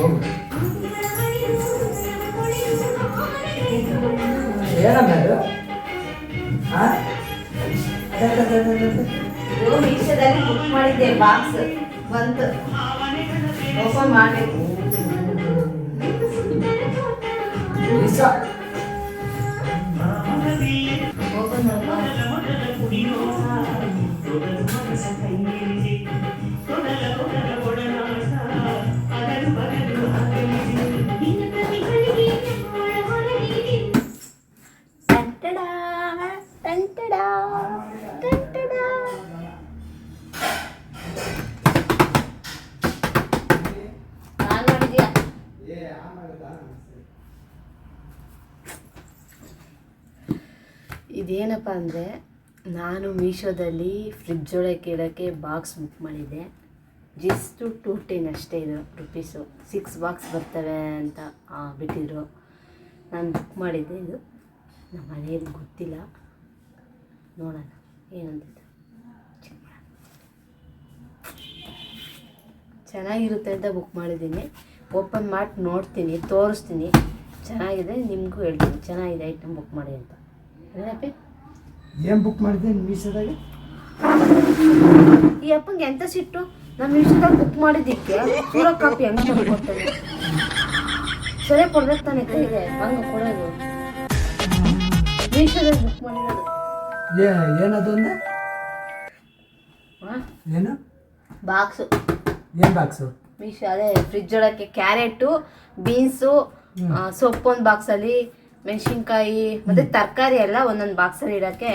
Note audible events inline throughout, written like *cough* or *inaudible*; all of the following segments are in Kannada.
ಹೋಗು ಏನಮ್ಮ ಹಾಂ ಇದು ಮೀಶೋದಲ್ಲಿ ಬುಕ್ ಮಾಡಿದ್ದೆ ಬಾಕ್ಸ್ ಬಂತು. ಓಪನ್ ಮಾಡಬೇಕು ಓಪನ್ ನಾನು ಇದೇನಪ್ಪ ಅಂದರೆ ನಾನು ಮೀಶೋದಲ್ಲಿ ಫ್ರಿಡ್ಜ್ ಒಳಗೆ ಇಡೋಕ್ಕೆ ಬಾಕ್ಸ್ ಬುಕ್ ಮಾಡಿದ್ದೆ. ಜಸ್ಟು ಟು ಟೆನ್ ಅಷ್ಟೇ ಇದು ರುಪೀಸು ಸಿಕ್ಸ್ ಬಾಕ್ಸ್ ಬರ್ತವೆ ಅಂತ ಬಿಟ್ಟಿದ್ರು. ನಾನು ಬುಕ್ ಮಾಡಿದ್ದೆ ಇದು. ನಮ್ಮ ಮನೆಯಲ್ಲಿ ಗೊತ್ತಿಲ್ಲ. ನೋಡೋಣ ಏನಂತ ಚೆನ್ನಾಗಿರುತ್ತೆ ಅಂತ ಬುಕ್ ಮಾಡಿದ್ದೀನಿ. ಓಪನ್ ಮಾಡಿ ನೋಡ್ತೀನಿ, ತೋರಿಸ್ತೀನಿ. ಚೆನ್ನಾಗಿದೆ, ನಿಮಗೂ ಹೇಳ್ತೀನಿ. ಚೆನ್ನಾಗಿದೆ ಐಟಮ್ ಬುಕ್ ಮಾಡಿ ಅಂತ. ಏನಪ್ಪಿ ಏನು ಬುಕ್ ಮಾಡಿದ್ದೆ ಮೀಸೋದಾಗ ಈ ಅಪ್ಪಂಗೆ ಎಂತ ಸಿಟ್ಟು? ನಾನು ಮೀಶೋದಾಗ ಬುಕ್ ಮಾಡಿದ್ದಕ್ಕೆ ಪೂರ ಕಾಪಿ ಹೆಂಗೆ ಕೊಡ್ತೇನೆ ಸರಿ ಕೊಡ್ಬೇಕು ತಾನೆ ಕೈಗೆ. ಹಂಗೆ ಕೊಡೋದು. ಮೀಸೋದಾಗ ಬುಕ್ ಮಾಡಿರೋದು. ಏನದು ಅಂದ? ಏನು? ಬಾಕ್ಸು. ಏನು ಬಾಕ್ಸು? ಮೀಶೋ ಅದೇ ಫ್ರಿಜ್ ಒಳಕ್ಕೆ ಕ್ಯಾರೆಟು ಬೀನ್ಸು ಸೊಪ್ಪೊಂದು ಬಾಕ್ಸಲ್ಲಿ ಮೆಣಸಿನ್ಕಾಯಿ ಮತ್ತೆ ತರಕಾರಿ ಎಲ್ಲ ಒಂದೊಂದು ಬಾಕ್ಸಲ್ಲಿ ಇಡೋಕ್ಕೆ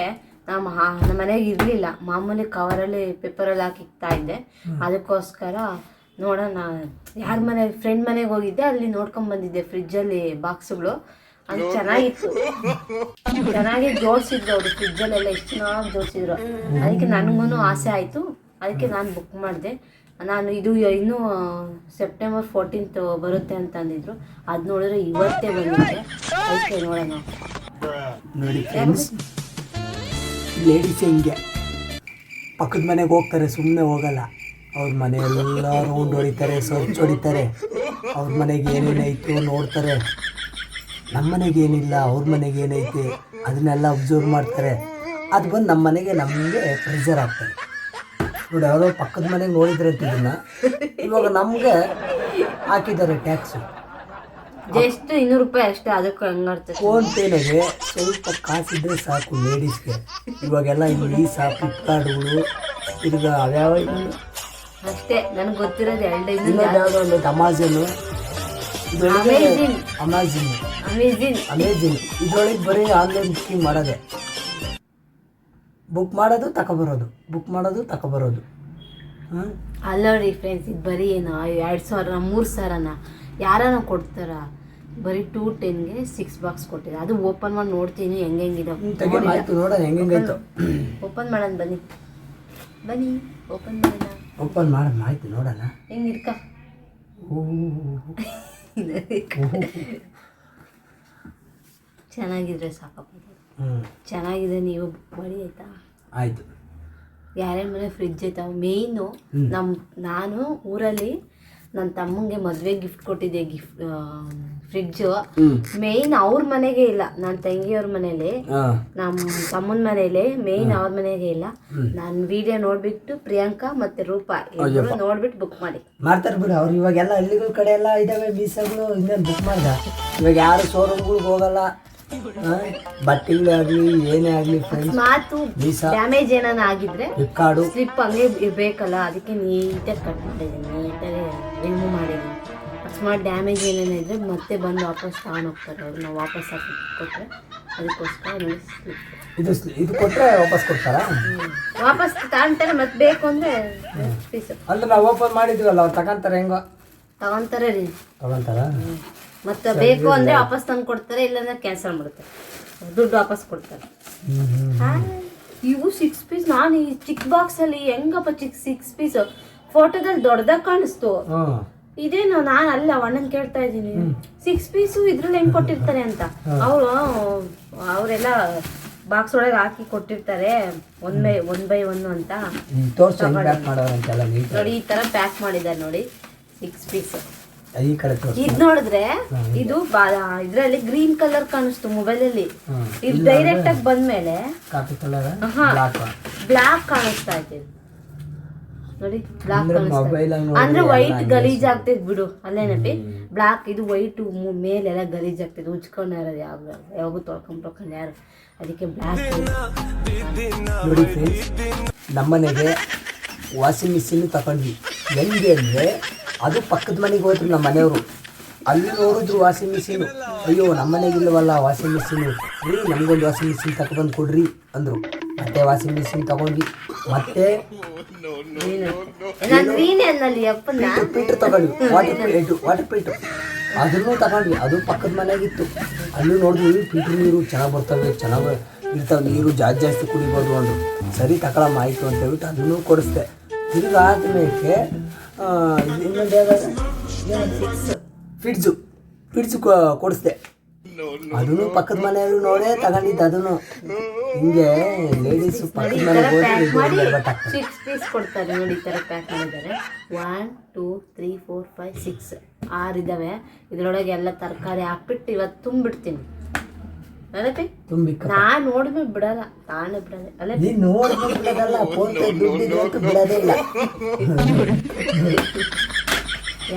ನಮ್ಮ ನಮ್ಮ ಮನೆಗೆ ಇರಲಿಲ್ಲ. ಮಾಮೂಲಿ ಕವರಲ್ಲಿ ಪೇಪರಲ್ಲಿ ಹಾಕಿ ಇಕ್ತಾ ಇದ್ದೆ. ಅದಕ್ಕೋಸ್ಕರ ನೋಡೋಣ. ಯಾರ ಮನೆ ಫ್ರೆಂಡ್ ಮನೆಗೆ ಹೋಗಿದ್ದೆ ಅಲ್ಲಿ ನೋಡ್ಕೊಂಡ್ ಬಂದಿದ್ದೆ ಫ್ರಿಜ್ಜಲ್ಲಿ ಬಾಕ್ಸ್ಗಳು ಅದು ಚೆನ್ನಾಗಿತ್ತು. ಚೆನ್ನಾಗಿ ಜೋಡಿಸಿದ್ರು ಅವರು ಫ್ರಿಜ್ಜಲ್ಲೆಲ್ಲ ಎಷ್ಟು ಚೆನ್ನಾಗಿ ಜೋಡಿಸಿದ್ರು. ಅದಕ್ಕೆ ನನಗೂ ಆಸೆ ಆಯಿತು. ಅದಕ್ಕೆ ನಾನು ಬುಕ್ ಮಾಡಿದೆ. ನಾನು ಇದು ಇನ್ನೂ ಸೆಪ್ಟೆಂಬರ್ ಫೋರ್ಟೀನ್ತ್ ಬರುತ್ತೆ ಅಂತ ಅಂದಿದ್ರು ಅದು ನೋಡಿದ್ರೆ ಇವತ್ತೇ ಬಂದಿದೆ. ಓಕೆ ನೋಡೋಣ. ನೋಡಿ ಫ್ರೆಂಡ್ಸ್ ಲೇಡೀಸ್ ಪಕ್ಕದ ಮನೆಗೆ ಹೋಗ್ತಾರೆ ಸುಮ್ಮನೆ ಹೋಗಲ್ಲ. ಅವ್ರ ಮನೆಯಲ್ಲೆಲ್ಲ ರೌಂಡ್ ಹೊಡಿತಾರೆ ಸ್ವಚ್ಛ ಹೊಡಿತಾರೆ. ಅವ್ರ ಮನೆಗೆ ಏನೇನೈತು ನೋಡ್ತಾರೆ. ನಮ್ಮ ಮನೆಗೆ ಏನಿಲ್ಲ, ಅವ್ರ ಮನೆಗೆ ಏನೈತೆ, ಅದನ್ನೆಲ್ಲ ಅಬ್ಸರ್ವ್ ಮಾಡ್ತಾರೆ. ಅದು ಬಂದು ನಮ್ಮ ಮನೆಗೆ ನಮಗೆ ಪ್ರೆಷರ್ ಆಗ್ತಾರೆ ನೋಡಿ ಯಾವುದೋ ಪಕ್ಕದ ಮನೆಗೆ ನೋಡಿದ್ರೆ ಇದನ್ನ. ಇವಾಗ ನಮಗೆ ಹಾಕಿದ್ದಾರೆ ಟ್ಯಾಕ್ಸ್ ಎಷ್ಟು ಇನ್ನೂರು ರೂಪಾಯಿ ಅಷ್ಟೇ ಅದಕ್ಕೆ ಹಂಗಾಡ್ತದೆ ಫೋನ್ ಪೇನಾಗೆ ಸ್ವಲ್ಪ ಕಾಸಿದ್ರೆ ಸಾಕು ಲೇಡೀಸ್ಗೆ ಇವಾಗೆಲ್ಲ ಮೀಸ ಫ್ಲಿಪ್ಕಾರ್ಟ್ಗಳು ತಿರ್ಗಾ ಅವ್ಯಾವ ಅಷ್ಟೇ ನನಗೆ ಗೊತ್ತಿರೋದು ಎರಡು ಇನ್ನೊಂದು ಯಾವುದೋ? ಒಂದು ಅಮಾಝನ್ Amazon. ಅಮೇಝಿನ್ ಅಮೇಝಿನ್ ಇದರೊಳಗೆ ಬರೀ ಆನ್ಲೈನ್ ಬುಕ್ಕಿಂಗ್ ಮಾಡೋದೆ. ಬುಕ್ ಮಾಡೋದು ತಗೊಬರೋದು ಬುಕ್ ಮಾಡೋದು ತಗೊಬರೋದು ಹ್ಞೂ ಅಲ್ಲ ನೋಡಿ ಫ್ರೆಂಡ್ಸ್ ಇದು ಬರೀ ಏನು ಎರಡು ಸಾವಿರ ಮೂರು ಸಾವಿರನ. ಯಾರನ ಕೊಡ್ತಾರ? ಬರೀ ಟೂ ಟೆನ್ಗೆ ಸಿಕ್ಸ್ ಬಾಕ್ಸ್ ಕೊಟ್ಟಿದೆ ಅದು ಓಪನ್ ಮಾಡಿ ನೋಡ್ತೀನಿ ಹೆಂಗೆ ಹೆಂಗಿದೆ ಓಪನ್ ಮಾಡೋಣ ಬನ್ನಿ. ಬನ್ನಿ ಓಪನ್ ಮಾಡೋಣ. ಓಪನ್ ಮಾಡೋಣ ಆಯ್ತು ನೋಡೋಣ. ಹೆಂಗೆ ಇರ್ಕ? *laughs* ಚೆನ್ನಾಗಿದ್ರೆ ಸಾಕಪ್ಪ. ಚೆನ್ನಾಗಿದೆ ನೀವು ಬುಕ್ ಮಾಡಿ ಆಯ್ತಾ? ಆಯ್ತು. ಯಾರ್ಯಾರ ಮನೆ ಫ್ರಿಜ್ ಐತಾವ ಮೇಯ್ನು ನಮ್ಮ ನಾನು ಊರಲ್ಲಿ ನನ್ನ ತಮ್ಮಂಗೆ ಮದುವೆ ಗಿಫ್ಟ್ ಕೊಟ್ಟಿದ್ದೆ ಗಿಫ್ಟ್ ಫ್ರಿಡ್ಜ್ ಮೇನ್ ಮೇಯ್ನ್ ಅವ್ರ ಮನೆಗೆ ಇಲ್ಲ ನನ್ನ ತಂಗಿಯವ್ರ ಮನೇಲಿ ನಮ್ಮ ತಮ್ಮನ ಮನೇಲಿ ಮೇಯ್ನ್ ಅವ್ರ ಮನೆಗೆ ಇಲ್ಲ. ನಾನು ವಿಡಿಯೋ ನೋಡ್ಬಿಟ್ಟು ಪ್ರಿಯಾಂಕಾ ಮತ್ತೆ ರೂಪಾ ಇಬ್ಬರು ನೋಡ್ಬಿಟ್ಟು ಬುಕ್ ಮಾಡಿ. ಮಾಡ್ತಾರೆ ಬಿಡು ಅವ್ರು ಇವಾಗೆಲ್ಲ ಹಳ್ಳಿಗಳ ಕಡೆ ಎಲ್ಲ ಇದಾವೆ ಬೀಸಗಳು ಇನ್ನೇನು ಬುಕ್ ಮಾಡ್ದ. ಇವಾಗ ಯಾರು ಶೋರೂಮ್ಗಳಿಗೆ ಹೋಗಲ್ಲ. ಬಟ್ಟೆಗಳೇ ಆಗಲಿ ಏನೇ ಆಗಲಿ ಫ್ರೆಂಡ್ಸ್ ಮಾತು ಡ್ಯಾಮೇಜ್ ಏನಾನ ಆಗಿದ್ರೆ ಫ್ಲಿಪ್ಕಾರ್ಡು ಸ್ಲಿಪ್ ಹಂಗೆ ಇರ್ಬೇಕಲ್ಲ ಅದಕ್ಕೆ ನೀಟಾಗಿ ಕಟ್ ಮಾಡಿದ್ದೀನಿ ನೀಟಾಗಿ ರಿಮೂವ್ ಮಾಡಿದ್ದೀನಿ. ಅಕಸ್ಮಾತ್ ಡ್ಯಾಮೇಜ್ ಏನೇನೋ ಇದ್ರೆ ಮತ್ತೆ ಬಂದು ವಾಪಸ್ ತಗೊಂಡು ಹೋಗ್ತಾರೆ ಅವ್ರು ನಾವು ವಾಪಸ್ ಹಾಕಿ ಕೊಟ್ಟರೆ ಅದಕ್ಕೋಸ್ಕರ ನೋಡಿ ಇದು ಇದು ಕೊಟ್ಟರೆ ವಾಪಸ್ ಕೊಡ್ತಾರಾ? ವಾಪಸ್ ತಗೊಂತಾರೆ ಮತ್ತೆ ಬೇಕು ಅಂದರೆ ಅಲ್ಲ ಅಂದ್ರೆ ನಾವು ಓಪನ್ ಮಾಡಿದ್ವಲ್ಲ ಅವ್ರು ತಗೊಂತಾರೆ ಹೆಂಗೋ? ತಗೊಂತಾರೆ ರೀ. ತಗೊಂತಾರ? ಮತ್ತೆ ಬೇಕು ಅಂದ್ರೆ ವಾಪಸ್ ತಂದು ಕೊಡ್ತಾರೆ ಇಲ್ಲಾಂದ್ರೆ ಕ್ಯಾನ್ಸಲ್ ಮಾಡ್ತಾರೆ ದುಡ್ಡು ವಾಪಸ್ ಕೊಡ್ತಾರೆ. ಇವು ಸಿಕ್ಸ್ ಪೀಸ್ ನಾನು ಈ ಚಿಕ್ಕ ಬಾಕ್ಸಲ್ಲಿ ಹೆಂಗಪ್ಪ ಚಿಕ್ಕ ಸಿಕ್ಸ್ ಪೀಸ್ ಫೋಟೋದಲ್ಲಿ ದೊಡ್ಡದಾಗ ಕಾಣಿಸ್ತು. ಇದೇನು ನಾನು ಅಲ್ಲ ಅಣ್ಣನ್ ಕೇಳ್ತಾ ಇದ್ದೀನಿ. ಸಿಕ್ಸ್ ಪೀಸು ಇದ್ರಲ್ಲಿ ಹೆಂಗ್ ಕೊಟ್ಟಿರ್ತಾರೆ ಅಂತ. ಅವರು ಅವರೆಲ್ಲ ಬಾಕ್ಸ್ ಒಳಗೆ ಹಾಕಿ ಕೊಟ್ಟಿರ್ತಾರೆ one by one by one ಅಂತ. ನೋಡಿ ಈ ತರ ಪ್ಯಾಕ್ ಮಾಡಿದ್ದಾರೆ ನೋಡಿ ಸಿಕ್ಸ್ ಪೀಸ್ ಈ ಕಡೆ ಇದ್ ನೋಡಿದ್ರೆ ಇದು ಇದ್ರಲ್ಲಿ ಗ್ರೀನ್ ಕಲರ್ ಕಾಣಿಸ್ತು ಮೊಬೈಲ್ ಅಲ್ಲಿ. ಇದು ಡೈರೆಕ್ಟ್ ಆಗಿ ಬಂದ್ಮೇಲೆ ಕಾಫಿ ಕಲರ್ ಬ್ಲಾಕ್. ಬ್ಲಾಕ್ ಕಾಣಿಸ್ತಾ ಇದೆ. ನೋಡಿ ಬ್ಲಾಕ್ ಅಂದ್ರೆ ವೈಟ್ ಗಲೀಜ್ ಆಗ್ತೈತ್ ಬಿಡು ಅಲ್ಲೇನಪಿ ಬ್ಲಾಕ್ ಇದು ವೈಟ್ ಮೇಲೆಲ್ಲ ಗಲೀಜ್ ಆಗ್ತೈತೆ ಉಜ್ಕೊಂಡು ಇರೋದು ಯಾವಾಗ ಯಾವಾಗೂ ತೊಳ್ಕೊಂಡ್ ತೊಳ್ಕೊಂಡು ಯಾರು. ಅದಕ್ಕೆ ಬ್ಲಾಕ್ ನಮ್ಮನೆಗೆ ವಾಷಿಂಗ್ ಮಿಷಿನ್ ತಕೊಂಡ್ವಿ ಹೆಂಗೆ ಅಂದರೆ ಅದು ಪಕ್ಕದ ಮನೆಗೆ ಹೋದ್ರು ನಮ್ಮ ಮನೆಯವರು. ಅಲ್ಲಿ ನೋಡಿದ್ರು ವಾಷಿಂಗ್ ಮಿಷಿನು. ಅಯ್ಯೋ ನಮ್ಮ ಮನೆಗೆ ಇಲ್ಲವಲ್ಲ ವಾಷಿಂಗ್ ಮಿಷಿನು. ರೀ ನಮಗೊಂದು ವಾಷಿಂಗ್ ಮಿಷಿನ್ ತಗೊಬಂದು ಕೊಡ್ರಿ ಅಂದರು. ಮತ್ತೆ ವಾಷಿಂಗ್ ಮಿಷಿನ್ ತಗೊಂಡ್ವಿ. ಮತ್ತೆ ಫಿಲ್ಟರ್ ತಗೊಂಡ್ವಿ. ವಾಟರ್ ಫಿಲ್ಟರ್ ವಾಟರ್ ಫಿಲ್ಟರ್ ಅದನ್ನು ತಗೊಂಡ್ವಿ. ಅದು ಪಕ್ಕದ ಮನೆಯಾಗಿತ್ತು ಅಲ್ಲೂ ನೋಡಿದ್ವಿ ಫಿಲ್ಟರ್ ನೀರು ಚೆನ್ನಾಗಿ ಬರ್ತವೆ ಚೆನ್ನಾಗಿ ಇರ್ತಾವೆ ನೀರು ಜಾಸ್ತಿ ಜಾಸ್ತಿ ಕುಡಿಬೋದು ಅಂದ್ರು. ಸರಿ ತಗೊಳಮ್ಮ ಆಯಿತು ಅಂತ ಹೇಳ್ಬಿಟ್ಟು ಅದನ್ನು ಕೊಡಿಸ್ದೆ. ತಿರುಗಾದ್ಮೇಲೆ ಇನ್ನೊಂದು ಫಿಡ್ಜು ಫಿಡ್ಜು ಕೊಡಿಸ್ದೆ. ಅದನ್ನು ಪಕ್ಕದ ಮನೆಯವರು ನೋಡೇ ತಗೊಂಡಿದ್ದು ಅದನ್ನು ಹಿಂಗೆ ಲೇಡೀಸ್ ಪಕ್ಕದ ಮನೆಗೆ ಸಿಕ್ಸ್ ಪೀಸ್ ಕೊಡ್ತಾರೆ ನೋಡಿ ಈ ಥರ ಪ್ಯಾಕ್ ಮಾಡಿದ್ದಾರೆ. One two three four five six ಆರು ಇದ್ದಾವೆ ಇದರೊಳಗೆ ಎಲ್ಲ ತರಕಾರಿ ಹಾಕ್ಬಿಟ್ಟು ಇವತ್ತು ತುಂಬಿಡ್ತೀನಿ. ಅಲ್ಲಪ್ಪಿ ತುಂಬಿ ನಾನ್ ನೋಡಿದ್ಮೇಲೆ ಬಿಡಲ್ಲ ತಾನೇ ಬಿಡಲ್ಲ. ಅಲ್ಲ ನೀನ್ ನೋಡ್ಬಿಟ್ಟು ಬಿಡೋದಲ್ಲ *laughs* ಫೋನ್ ಪೇ ದುಡ್ಡಿದ್ರೆ ಅಂತೂ ಬಿಡೋದೇ ಇಲ್ಲ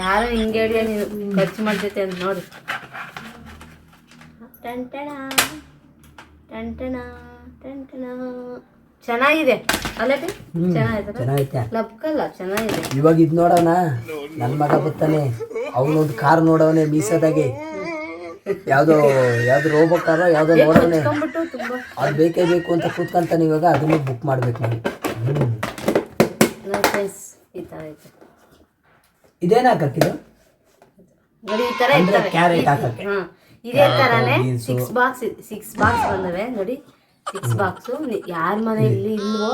ಯಾರೋ ಹಿಂಗೆ ಹೇಳಿ ನೀನು ಖರ್ಚು ಮಾಡ್ತೈತೆ ಅಂತ ನೋಡಿ. ಟಂಟಣ ಟಂಟಣ ಟಂಟಣ ಚೆನ್ನಾಗಿದೆ. ಚೆನ್ನಾಗಿದೆ. ಲಬ್ಕಲ್ಲ ಚೆನ್ನಾಗಿದೆ. ಇವಾಗ ಇದ್ ನೋಡೋಣ. ನನ್ ಮಗ ಬರ್ತಾನೆ. ಅವನೊಂದು ಕಾರ್ ನೋಡವನೆ ಮೀಸದಾಗೆ. ಯಾವ್ದೋ ಯಾವ್ದು ರೋಬೋಕಾರ ಯಾವ್ದೋ ನೋಡೋಣ. ಅದು ಬೇಕೇ ಬೇಕು ಅಂತ ಕೂತ್ಕೊಂತಾನೆ ಇವಾಗ ಅದನ್ನು ಬುಕ್ ಮಾಡ್ಬೇಕು ನಾನು. ಈ ಥರ ಐತೆ. ಇದೇನ್ ಹಾಕಿದ್ದು ನೋಡಿ ಈ ಥರ ಅಂದ್ರೆ ಕ್ಯಾರೆಟ್ ಹಾಕಕ್ಕೆ. ಇದೇ ತರಾನೇ ಸಿಕ್ಸ್ ಬಾಕ್ಸ್ ಸಿಕ್ಸ್ ಬಾಕ್ಸ್ ಬಂದವೆ. ನೋಡಿ. ಸಿಕ್ಸ್ ಬಾಕ್ಸ್ ಯಾರ ಮನೆಯಲ್ಲಿ ಇಲ್ವೋ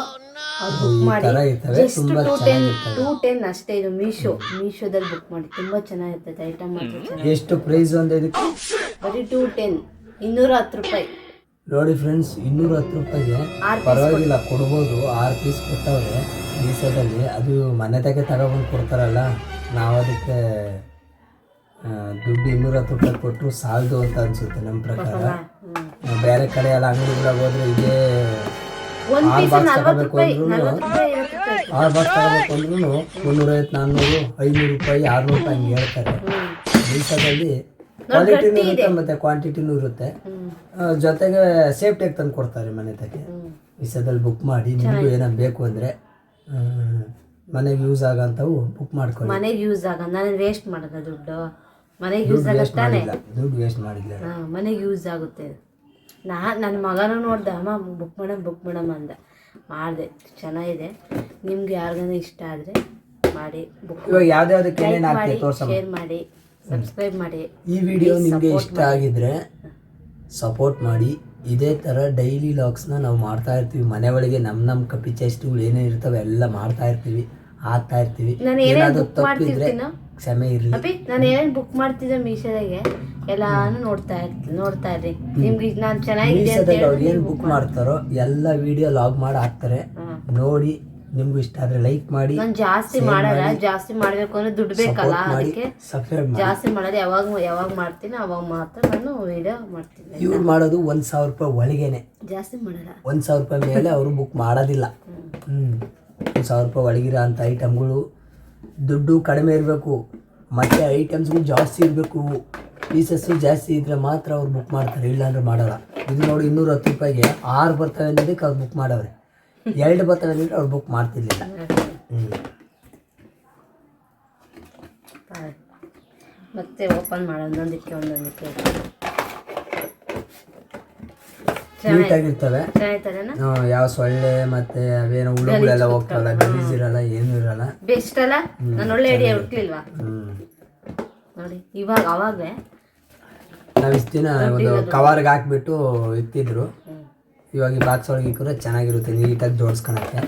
ಅವ್ರು ಬುಕ್ ಮಾಡಿ. Just two ten two ten ಅಷ್ಟೇ ಇದು ಮೀಶೋ ಮೀಶೋದಲ್ಲಿ ಬುಕ್ ಮಾಡಿ. ತುಂಬಾ ಚೆನ್ನಾಗಿರ್ತೈತೆ ಐಟಮ್ ಮಾತ್ರ ಎಷ್ಟು ಪ್ರೈಸ್ ಒಂದು ಇದಕ್ಕೆ? ಬರೀ ಟೂ ಟೆನ್ ಇನ್ನೂರ ಹತ್ತು ರೂಪಾಯಿ. ನೋಡಿ ಫ್ರೆಂಡ್ಸ್ ಇನ್ನೂರ ಹತ್ತು ರೂಪಾಯಿಗೆ ಪರವಾಗಿಲ್ಲ ಕೊಡ್ಬೋದು. ಆರು ಪೀಸ್ ಕೊಟ್ಟವ್ರೆ ಮೀಸೋದಲ್ಲಿ ಅದು ಮನೆದಾಗೆ ತಗೊಬಂದು ಕೊಡ್ತಾರಲ್ಲ ನಾವು ಅದಕ್ಕೆ ದುಡ್ಡು ಇನ್ನೂರ ಹತ್ತು ರೂಪಾಯಿ ಕೊಟ್ಟರು ಸಾಲದು ಅಂತ ಅನ್ಸುತ್ತೆ ನಮ್ಮ ಪ್ರಕಾರ. ಬೇರೆ ಕಡೆ ಎಲ್ಲ ಅಂಗಡಿಗಳಾಗ ಹೋದ್ರೆ ಇದೇ ಆರು ಬಾಕ್ಸ್ ತಗೋಬೇಕು ಅಂದ್ರೂ ಆರು ಬಾಕ್ಸ್ ತಗೋಬೇಕು ಅಂದ್ರೂ ಮುನ್ನೂರೈವತ್ತು ನಾನ್ನೂರು ಐನೂರು ರೂಪಾಯಿ ಆರುನೂರು ರೂಪಾಯಿ ಹಂಗೆ ಹೇಳ್ತಾರೆ. ದೇಶದಲ್ಲಿ ಕ್ವಾಲಿಟಿನೂ ಇರುತ್ತೆ ಮತ್ತು ಕ್ವಾಂಟಿಟಿನೂ ಇರುತ್ತೆ. ಜೊತೆಗೆ ಸೇಫ್ಟಿಯಾಗಿ ತಂದು ಕೊಡ್ತಾರೆ ಮನೆ ಹ್ಮ್. ವಿಸದಲ್ಲಿ ಬುಕ್ ಮಾಡಿ ನಿಮಗೂ ಏನೋ ಬೇಕು ಅಂದರೆ ಮನೆಗೆ ಯೂಸ್ ಆಗೋಂಥವು ಬುಕ್ ಮಾಡ್ಕೊಳ್ಳಿ. ಮನೆಗೆ ಯೂಸ್ ಆಗ ನಾನು ವೇಸ್ಟ್ ಮಾಡೋದ ದುಡ್ಡು? ಮನೆಗೆ ಯೂಸ್ ವೇಸ್ಟ್ ಆಗುತ್ತಾನೆ ಮಾಡಿಲ್ಲ. ದುಡ್ಡು ವೇಸ್ಟ್ ಮಾಡಿಲ್ಲ. ಹಾ ಮನೆಗೆ ಯೂಸ್ ಆಗುತ್ತೆ. ನಾ ನನ್ನ ಮಗನೂ ನೋಡ್ದೆ ಅಮ್ಮ ಬುಕ್ ಮಾಡಮ್ ಬುಕ್ ಮಾಡಮ್ ಅಂದ. ಮಾಡಿದೆ. ಚೆನ್ನಾಗಿದೆ. ನಿಮ್ಗೆ ಯಾರಿಗಾನ ಇಷ್ಟ ಆದರೆ ಮಾಡಿ ಬುಕ್ ಇವಾಗ ಯಾವ್ದ್ಯಾವ್ದಕ್ಕೆ ಏನೇನು ಮಾಡಿ ಹಾಕ್ತೀವಿ ತೋರ್ಸಮ್ಮ. ಶೇರ್ ಮಾಡಿ ಸಬ್ಸ್ಕ್ರೈಬ್ ಮಾಡಿ. ಈ ವಿಡಿಯೋ ನಿಮಗೆ ಇಷ್ಟ ಆಗಿದ್ರೆ ಸಪೋರ್ಟ್ ಮಾಡಿ. ಇದೇ ಥರ ಡೈಲಿ ಲಾಕ್ಸ್ನ ನಾವು ಮಾಡ್ತಾ ಇರ್ತೀವಿ. ಮನೆ ಒಳಗೆ ನಮ್ಮ ನಮ್ಮ ಕಪಿ ಚೆಸ್ಟ್ಗಳು ಏನೇನು ಇರ್ತವೆ ಎಲ್ಲ ಮಾಡ್ತಾ ಇರ್ತೀವಿ ಹಾಕ್ತಾ ಇರ್ತೀವಿ. ನಾನು ಏನೇನು ಏನಾದರೂ ಬುಕ್ ತಪ್ಪಿದ್ರೆ ಮಾಡ್ತಿರ್ತೀನೋ ಕ್ಷಮೆ ಇರಲಿ. ಅಪ್ಪಿ ನಾನು ಏನೇನು ಬುಕ್ ಮಾಡ್ತಿದ್ದೆ ಮೀಶೋದಾಗೆ ಎಲ್ಲಾನು ನೋಡ್ತಾ ಇರ್ತೀನಿ ನೋಡ್ತಾ ಇರ್ರಿ ನಿಮ್ಗೆ ನಾನು ಚೆನ್ನಾಗಿ ಅಂತ ಅವ್ರು ಹೇಳಿ ಏನು ಬುಕ್ ಮಾಡ್ತಾರೋ ಎಲ್ಲ ವಿಡಿಯೋ ಲಾಗ್ ಮಾಡಿ ಹಾಕ್ತಾರೆ. ನೋಡಿ ನಿಮ್ಗೂ ಇಷ್ಟ ಆದರೆ ಲೈಕ್ ಮಾಡಿ. ನಾನು ಜಾಸ್ತಿ ಮಾಡಲ್ಲ ಜಾಸ್ತಿ ಮಾಡ್ಬೇಕು ಅಂದ್ರೆ ದುಡ್ಡು ಬೇಕಲ್ಲ ಮಾಡಿ ಅದಕ್ಕೆ ಸಬ್ಸ್ಕ್ರೈಬ್ ಮಾಡಿ. ಜಾಸ್ತಿ ಮಾಡೋದು ಯಾವಾಗ ಯಾವಾಗ ಮಾಡ್ತೀನಿ ಅವಾಗ ಮಾತ್ರ ನಾನು ವಿಡಿಯೋ ಮಾಡ್ತೀನಿ. ಇವ್ರು ಮಾಡೋದು ಒಂದು ಸಾವಿರ ರೂಪಾಯಿ ಒಳಗೇನೆ. ಜಾಸ್ತಿ ಮಾಡಲ್ಲ. ಒಂದು ಸಾವಿರ ರೂಪಾಯಿ ಮೇಲೆ ಅವರು ಬುಕ್ ಮಾಡೋದಿಲ್ಲ. ಹ್ಞೂ ಒಂದು ಸಾವಿರ ರೂಪಾಯಿ ಒಳಗಿರೋ ಅಂತ ಐಟಮ್ಗಳು ದುಡ್ಡು ಕಡಿಮೆ ಇರಬೇಕು, ಮತ್ತು ಐಟಮ್ಸ್ಗಳು ಜಾಸ್ತಿ ಇರಬೇಕು ಪೀಸಸ್ಸು ಜಾಸ್ತಿ ಇದ್ದರೆ ಮಾತ್ರ ಅವ್ರು ಬುಕ್ ಮಾಡ್ತಾರೆ, ಇಲ್ಲಾಂದ್ರೆ ಮಾಡಲ್ಲ. ಇದು ನೋಡಿ ಇನ್ನೂರ ಹತ್ತು ರೂಪಾಯಿಗೆ ಆರು ಬರ್ತವೆ ಅನ್ನೋದಕ್ಕೆ ಅವ್ರು ಬುಕ್ ಮಾಡವ್ರೆ. ಎರಡು ಬರ್ತವೆ ಅಂದರೆ ಅವ್ರು ಬುಕ್ ಮಾಡ್ತಿರ್ಲಿಲ್ಲ. ಮತ್ತೆ ಓಪನ್ ಮಾಡೋದು ಒಂದೊಂದಕ್ಕೆ ಒಂದೊಂದಕ್ಕೆ. ನೀಟಾಗಿರ್ತವೆ. ಯಾವ ಸೊಳ್ಳೆ ಮತ್ತೆ ಅವೇನೋ ಹುಳುಗಳೆಲ್ಲ ಹೋಗ್ತಾವಲ್ಲ ಗಲೀಜಿರಲ್ಲ ಏನು ಇರಲ್ಲ. ಬೆಸ್ಟ್ ಅಲ್ಲ ನಾನು ಒಳ್ಳೆ ಐಡಿಯಾ ಹುಟ್ಟಿಲ್ವಾ ನೋಡಿ ಇವಾಗ ಅವಾಗ ನಾವು ಇಷ್ಟು ದಿನ ಒಂದು ಕವರ್ಗೆ ಹಾಕ್ಬಿಟ್ಟು ಇತ್ತಿದ್ರು ಇವಾಗ ಈ ಬಾಕ್ಸ್ ಒಳಗೆ ಇಕ್ಕರೆ ಚೆನ್ನಾಗಿರುತ್ತೆ ನೀಟಾಗಿ ಜೋಡಿಸ್ಕೊಳಕ್ಕೆ.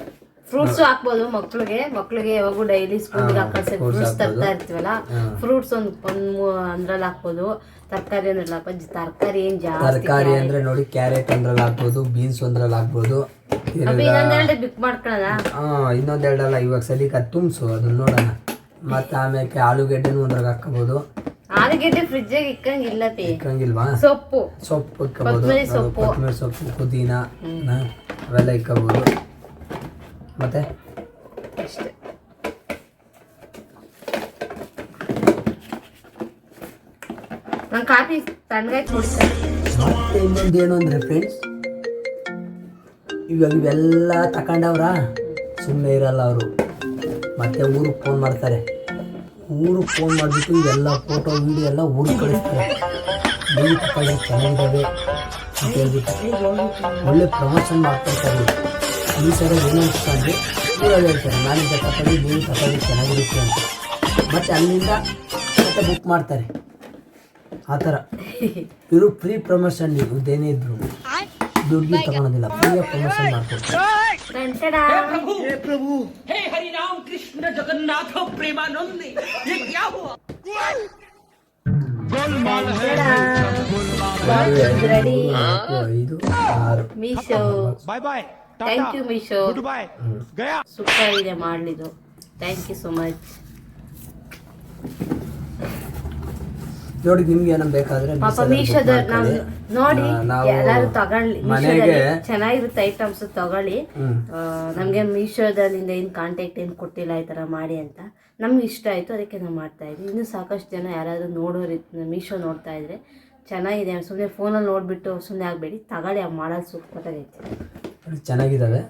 ಫ್ರೂಟ್ಸ್ ಹಾಕ್ಬೋದು ಮಕ್ಳಿಗೆ. ಮಕ್ಳಿಗೆ ಯಾವಾಗೂ ಡೈಲಿ ಸ್ಕೂಲ್ಗೆ ಹಾಕಲ್ಸೆ ಫ್ರೂಟ್ಸ್ ತರ್ತಾ ಇರ್ತೀವಲ್ಲ ಫ್ರೂಟ್ಸ್ ಒಂದು ಒಂದು ಅಂದ್ರಲ್ಲಿ ಹಾಕ್ಬೋದು. ತರಕಾರಿ ಅಂದ್ರಲ್ಲಿ ಹಾಕ್ಬೋದು ತರಕಾರಿ ಏನ್ ಜಾಸ್ತಿ ತರಕಾರಿ ಅಂದ್ರೆ ನೋಡಿ ಕ್ಯಾರೆಟ್ ಅಂದ್ರಲ್ಲಿ ಹಾಕ್ಬೋದು ಬೀನ್ಸ್ ಒಂದ್ರಲ್ಲಿ ಹಾಕ್ಬೋದು. ಇನ್ನೊಂದೆರಡು ಬಿಕ್ ಮಾಡ್ಕೊಳ್ಳೋಣ ಹಾ ಇನ್ನೊಂದೆರಡಲ್ಲ ಇವಾಗ ಸಲಿಕ ತುಂಬಿಸು ಅದನ್ನ ನೋಡೋಣ. ಮತ್ತೆ ಆಮೇಲೆ ಆಲೂಗೆಡ್ಡೆನೂ ಒಂದ್ರಾಗ ಹಾಕಬಹುದು ಆಲೂಗೆಡ್ಡೆ ಫ್ರಿಜ್ಜಾಗ ಇಕ್ಕಂಗಿಲ್ಲ ಇಕ್ಕಂಗಿಲ್ವಾ? ಸೊಪ್ಪು. ಸೊಪ್ಪು ಕೊತ್ತಂಬರಿ ಸೊಪ್ಪು. ಪುದೀನ ಅವೆಲ್ಲ ಇಕ್ಕಬೋದು. ಮತ್ತೆ? ಅಷ್ಟೇ. ನಂಗೆ ಕಾಫಿ ಮತ್ತೆ ಇನ್ನೊಂದು ಏನು ಅಂದರೆ ಫ್ರೆಂಡ್ಸ್ ಇವಾಗ ಇವೆಲ್ಲ ತಗೊಂಡವ್ರ ಸುಮ್ಮನೆ ಇರಲ್ಲ ಅವರು. ಮತ್ತೆ ಊರಿಗೆ ಫೋನ್ ಮಾಡ್ತಾರೆ. ಊರಿಗೆ ಫೋನ್ ಮಾಡಿಬಿಟ್ಟು ಇವೆಲ್ಲ ಫೋಟೋ ವೀಡಿಯೋ ಎಲ್ಲ ಊರಿಗೆ ಕಳಿಸ್ತಾರೆ. ನೀವು ತಗೊಳ್ಳಿ ಚೆನ್ನಾಗಿದ್ದಾವೆ ಅಂತ ಹೇಳ್ಬಿಟ್ಟು ಒಳ್ಳೆ ಪ್ರಮೋಷನ್ ಮಾಡ್ತಿರ್ತಾರೆ ಈ ಥರ ಏನು ಇಷ್ಟ ಅಂದರೆ ಊರಲ್ಲಿ ಹೇಳ್ತಾರೆ? ನಾನಿಂದ ತಪ್ಪಲಿ ನೀವು ತಪ್ಪಲಿ ಚೆನ್ನಾಗಿರುತ್ತೆ ಅಂತ. ಮತ್ತು ಅಲ್ಲಿಂದ ಮತ್ತೆ ಬುಕ್ ಮಾಡ್ತಾರೆ. ಆ ಥರ. ಇವರು ಫ್ರೀ ಪ್ರಮೋಷನ್ ಇದೇನೇ ಇದ್ರು. ದುಡ್ಡು ತಗೊಳೋದಿಲ್ಲ. ಫ್ರೀ ಪ್ರಮೋಷನ್ ಮಾಡ್ತಾರೆ ಇದು bye bye thank you Meesho super ಇದೆ ಮಾಡಿದ್ದು. ಥ್ಯಾಂಕ್ ಯು ಸೊ ಮಚ್ ನೋಡಿ ನಿಮ್ಗೆ ಏನೋ ಬೇಕಾದ್ರೆ ಪಾಪ ನಾವು ನೋಡಿ ಎಲ್ಲರೂ ತಗೊಳ್ಳಿ. ಮನೆಗೆ ಚೆನ್ನಾಗಿರುತ್ತೆ ಐಟಮ್ಸ್ ತಗೊಳ್ಳಿ. ನಮಗೆ ಮೀಶೋದಲ್ಲಿ ಏನು ಕಾಂಟ್ಯಾಕ್ಟ್ ಏನು ಕೊಟ್ಟಿಲ್ಲ ಈ ಥರ ಮಾಡಿ ಅಂತ. ನಮ್ಗೆ ಇಷ್ಟ ಆಯಿತು ಅದಕ್ಕೆ ನಾವು ಮಾಡ್ತಾ ಇದ್ವಿ. ಇನ್ನೂ ಸಾಕಷ್ಟು ಜನ ಯಾರಾದರೂ ನೋಡೋರು ಮೀಶೋ ನೋಡ್ತಾ ಇದ್ರೆ ಚೆನ್ನಾಗಿದೆ. ಸುಮ್ಮನೆ ಫೋನಲ್ಲಿ ನೋಡಿಬಿಟ್ಟು ಸುಮ್ಮನೆ ಆಗಬೇಡಿ. ತಗೊಳ್ಳಿ ಆ ಮಾಡೋದು ಸೂಪರಾಗೈತೆ ಚೆನ್ನಾಗಿದ್ದಾವೆ.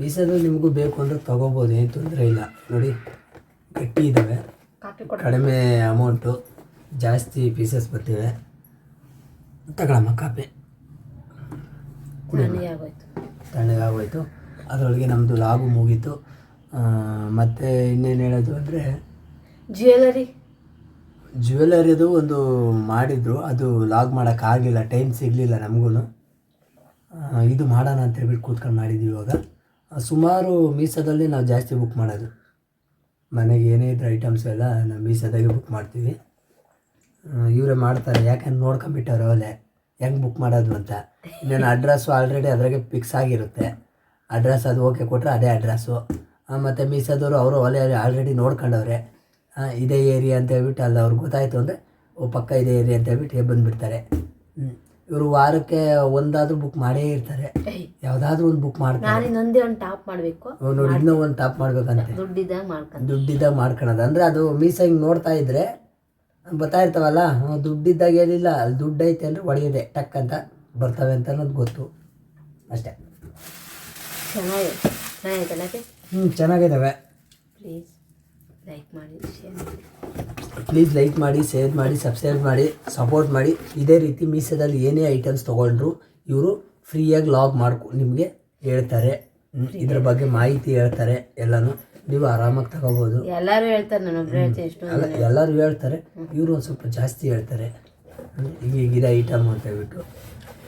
ಮೀಸಲು ನಿಮಗೂ ಬೇಕು ಅಂದರೆ ತೊಗೋಬೋದು ಏನು ತೊಂದರೆ ಇಲ್ಲ. ನೋಡಿ ಗಟ್ಟಿ ಇದ್ದಾವೆ. ಕಡಿಮೆ ಅಮೌಂಟು ಜಾಸ್ತಿ ಪೀಸಸ್ ಬರ್ತಿವೆ. ತಗೊಳಮ್ಮ ಕಾಪಿ. ತಣ್ಣಗಾಗೋಯ್ತು. ಅದರೊಳಗೆ ನಮ್ಮದು ಲಾಗು ಮುಗೀತು. ಮತ್ತು ಮತ್ತೆ ಇನ್ನೇನು ಹೇಳೋದು ಅಂದರೆ ಜ್ಯುವೆಲರಿ ಜ್ಯುವೆಲರಿದು ಒಂದು ಮಾಡಿದ್ರು. ಅದು ಲಾಗ್ ಮಾಡೋಕ್ಕಾಗಲಿಲ್ಲ ಟೈಮ್ ಸಿಗಲಿಲ್ಲ ನಮಗೂ ಇದು ಮಾಡೋಣ ಅಂತ ಹೇಳ್ಬಿಟ್ಟು ಕೂತ್ಕೊಂಡು ಮಾಡಿದ್ದೀವಿ ಇವಾಗ. ಸುಮಾರು ಮೀಸೋದಲ್ಲಿ ನಾವು ಜಾಸ್ತಿ ಬುಕ್ ಮಾಡೋದು. ಮನೆಗೆ ಏನೇ ಇದ್ರೆ ಐಟಮ್ಸ್ ಎಲ್ಲ ನಾವು ಮೀಸೋದಾಗೆ ಬುಕ್ ಮಾಡ್ತೀವಿ. ಇವರೇ ಮಾಡ್ತಾರೆ. ಯಾಕಂದ್ರೆ ನೋಡ್ಕೊಂಬಿಟ್ಟವ್ರೆ ಅವಲೇ ಹೆಂಗೆ ಬುಕ್ ಮಾಡೋದು ಅಂತ. ಇನ್ನೇನು ಅಡ್ರೆಸ್ಸು ಆಲ್ರೆಡಿ ಅದ್ರಾಗೆ ಫಿಕ್ಸ್ ಆಗಿರುತ್ತೆ. ಅಡ್ರೆಸ್ ಅದು ಓಕೆ ಕೊಟ್ಟರೆ ಅದೇ ಅಡ್ರೆಸ್ಸು ಮತ್ತು ಮೀಸೋದವರು ಅವರು ಒಲೆ ಆಲ್ರೆಡಿ ನೋಡ್ಕೊಂಡವ್ರೆ. ಇದೇ ಏರಿಯಾ ಅಂತ ಹೇಳ್ಬಿಟ್ಟು ಅಲ್ಲಿ ಅವ್ರಿಗೆ ಗೊತ್ತಾಯಿತು ಅಂದರೆ, ಓ, ಪಕ್ಕ ಇದೇ ಏರಿಯಾ ಅಂತ ಹೇಳ್ಬಿಟ್ಟು ಬಂದುಬಿಡ್ತಾರೆ. ಇವರು ವಾರಕ್ಕೆ ಒಂದಾದರೂ ಬುಕ್ ಮಾಡೇ ಇರ್ತಾರೆ. ಯಾವ್ದಾದ್ರು ಒಂದು ಬುಕ್ ಮಾಡ್ತಾರೆ ನಾನು ಇನ್ನೊಂದೇ ಒಂದು ಟಾಪ್ ಮಾಡಬೇಕು. ನೋಡಿ ಇನ್ನೂ ಒಂದು ಟಾಪ್ ಮಾಡ್ಬೇಕಂತೆ. ದುಡ್ಡಿದ್ದಾಗ ಮಾಡ್ಕೊಂಡು ದುಡ್ಡಿದ್ದಾಗ ಮಾಡ್ಕೊಳೋದು. ಅಂದರೆ ಅದು ಮೀಸ ಹಿಂಗೆ ನೋಡ್ತಾ ಇದ್ರೆ ಬರ್ತಾ ಇರ್ತಾವಲ್ಲ ದುಡ್ಡಿದ್ದಾಗ ಏನಿಲ್ಲ. ಅಲ್ಲಿ ದುಡ್ಡು ಐತೆ ಅಂದ್ರೆ ಒಡೆಯದೆ ಟಕ್ ಅಂತ ಬರ್ತವೆ ಅಂತ ಅನ್ನೋದು ಗೊತ್ತು. ಅಷ್ಟೇ. ಚೆನ್ನಾಗಿದೆ ಚೆನ್ನಾಗೈತಲ್ಲ ಹ್ಞೂ ಚೆನ್ನಾಗಿದ್ದಾವೆ ಪ್ಲೀಸ್ ಲೈಕ್ ಮಾಡಿ ಶೇರ್ ಮಾಡಿ. ಪ್ಲೀಸ್ ಲೈಕ್ ಮಾಡಿ ಶೇರ್ ಮಾಡಿ ಸಬ್ಸ್ಕ್ರೈಬ್ ಮಾಡಿ ಸಪೋರ್ಟ್ ಮಾಡಿ. ಇದೇ ರೀತಿ ಮೀಸೋದಲ್ಲಿ ಏನೇ ಐಟಮ್ಸ್ ತೊಗೊಂಡ್ರು ಇವರು ಫ್ರೀಯಾಗಿ ಲಾಗ್ ಮಾಡ್ಕೊ ನಿಮಗೆ ಹೇಳ್ತಾರೆ. ಇದ್ರ ಬಗ್ಗೆ ಮಾಹಿತಿ ಹೇಳ್ತಾರೆ ಎಲ್ಲನೂ. ನೀವು ಆರಾಮಾಗಿ ತಗೋಬೋದು. ಎಲ್ಲರೂ ಹೇಳ್ತಾರೆ ನಾನು ಎಲ್ಲರೂ ಹೇಳ್ತಾರೆ. ಇವರು ಒಂದು ಸ್ವಲ್ಪ ಜಾಸ್ತಿ ಹೇಳ್ತಾರೆ. ಈಗ ಈಗಿದೆ ಐಟಮ್ ಅಂತ ಹೇಳ್ಬಿಟ್ಟು.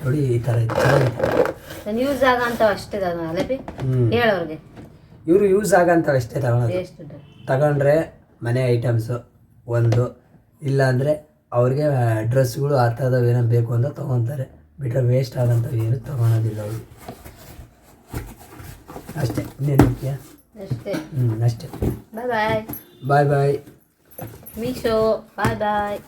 ನೋಡಿ ಈ ಥರ ನಾನು ಯೂಸ್ ಆಗ ಅಷ್ಟೇ. ಹೇಳೋರಿಗೆ. ಇವರು ಯೂಸ್ ಆಗಂತ ಅಷ್ಟೇ ತಗೊಳ್ಳೋದು ತಗೊಂಡ್ರೆ ಮನೆ ಐಟಮ್ಸು ಒಂದು. ಇಲ್ಲ ಅಂದರೆ ಅವ್ರಿಗೆ ಡ್ರೆಸ್ಗಳು ಆ ಥರದವು ಏನೋ ಬೇಕು ಅಂತ ತೊಗೊತಾರೆ. ಬಿಟ್ಟರೆ ವೇಸ್ಟ್ ಆಗೋಂಥವು ಏನು ತೊಗೊಳೋದಿಲ್ಲ ಅವರು. ಅಷ್ಟೇ. ಇನ್ನೇನು ಮುಖ್ಯ? ಅಷ್ಟೇ. ಹ್ಞೂ ಅಷ್ಟೇ. ಬಾಯ್ ಬಾಯ್ ಬಾಯ್ ಬಾಯ್ ಮೀಶೋ ಬಾಯ್ ಬಾಯ್